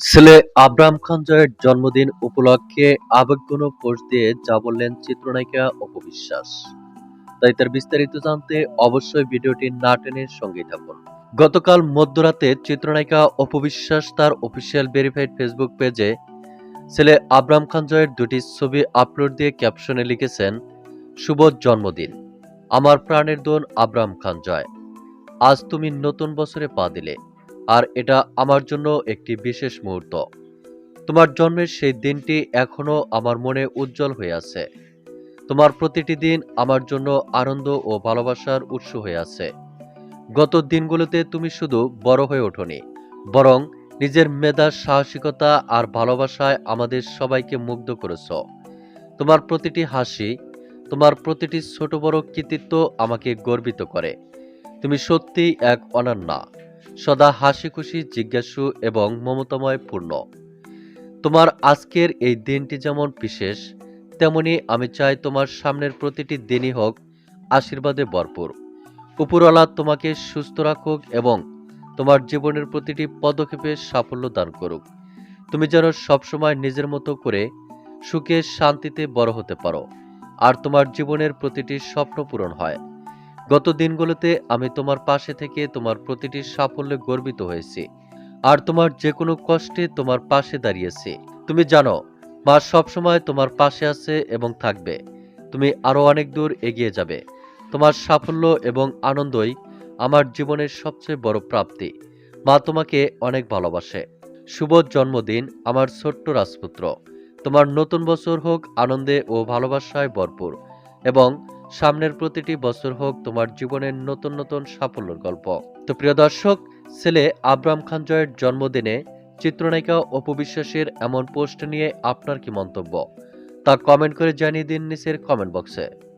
ছেলে আব্রাহাম খান জয়ের জন্মদিন উপলক্ষে আবেগঘন পোস্ট দিয়ে যা বললেন চিত্রনায়িকা অপবিশ্বাস তাই তার বিস্তারিত জানতে অবশ্যই ভিডিওটি না টেনে সঙ্গেই থাকুন। গতকাল মধ্যরাতে চিত্রনায়িকা অপবিশ্বাস তার অফিসিয়াল ভেরিফাইড ফেসবুক পেজে ছেলে আব্রাহাম খান জয়ের দুটি ছবি আপলোড দিয়ে ক্যাপশনে লিখেছেন, শুভ জন্মদিন, আমার প্রাণের দোন আব্রাহাম খান জয়। আজ তুমি নতুন বছরে পা দিলে। আর এটা আমার জন্য একটি বিশেষ মুহূর্ত। তোমার জন্মের সেই দিনটি এখনও আমার মনে উজ্জ্বল হয়ে আছে। তোমার প্রতিটি দিন আমার জন্য আনন্দ ও ভালোবাসার উৎস হয়ে আছে। গত দিনগুলোতে তুমি শুধু বড় হয়ে ওঠনি, বরং নিজের মেধা, সাহসিকতা আর ভালোবাসায় আমাদের সবাইকে মুগ্ধ করেছ। তোমার প্রতিটি হাসি, তোমার প্রতিটি ছোট বড় কৃতিত্ব আমাকে গর্বিত করে। তুমি সত্যিই এক অনন্যা। সদা হাসি খুশি জিজ্ঞাসু এবং মমতাময় পূর্ণ। তোমার আজকের এই দিনটি যেমন বিশেষ, তেমনি আমি চাই তোমার সামনের প্রতিটি দিনই হোক আশীর্বাদে ভরপুর। উপরওয়ালা তোমাকে সুস্থ রাখুক এবং তোমার জীবনের প্রতিটি পদক্ষেপে সাফল্য দান করুক। তুমি যেন সবসময় নিজের মতো করে সুখে শান্তিতে বড় হতে পারো, আর তোমার জীবনের প্রতিটি স্বপ্ন পূরণ হয়। গত দিনগুলোতে আমি তোমার পাশে থেকে তোমার প্রতিটি সাফল্যে গর্বিত হয়েছি। আর তোমার যে কোনো কষ্টে তোমার পাশে দাঁড়িয়েছি। তুমি জানো, মা সবসময় তোমার পাশে আছে এবং থাকবে। তুমি আরও অনেক দূর এগিয়ে যাবে। তোমার সাফল্য এবং আনন্দই আমার জীবনের সবচেয়ে বড় প্রাপ্তি। মা তোমাকে অনেক ভালোবাসে। শুভ জন্মদিন, আমার ছোট্ট রাজপুত্র। তোমার নতুন বছর হোক, আনন্দে ও ভালোবাসায় ভরপুর। এবং সামনের প্রতিটি বছর হোক তোমার জীবনের নতুন নতুন সাফল্যের গল্প। তো প্রিয় দর্শক, ছেলে আব্রাম খান জয়ের জন্মদিনে চিত্রনায়িকা অপবিশ্বাসের এমন পোস্ট নিয়ে আপনার কি মন্তব্য? তা কমেন্ট করে জানিয়ে দিন নিচের কমেন্ট বক্সে।